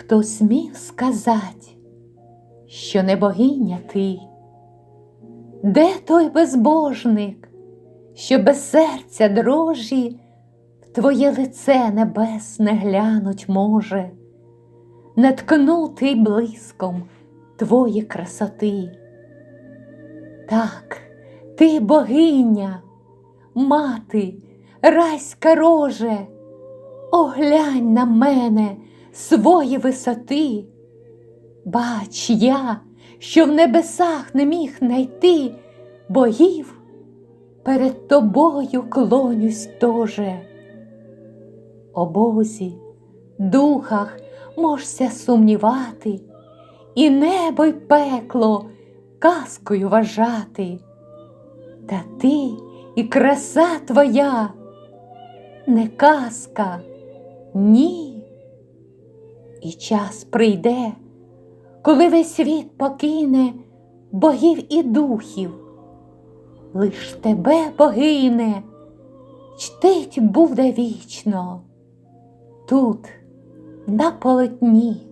хто смів сказать, що не богиня ти? Де той безбожник, що без серця дрожі в твоє лице небесне глянуть може, наткнутий блиском твої красоти? Так, ти богиня, мати, райська роже, оглянь на мене свої висоти. Бач я, що в небесах не міг найти богів, перед тобою клонюсь тоже. О Бозі, духах можся сумнівати, і небо й пекло казкою вважати. Та ти і краса твоя не казка, ні. І час прийде, коли весь світ покине богів і духів, лиш тебе богине, чтить буде вічно тут, на полотні.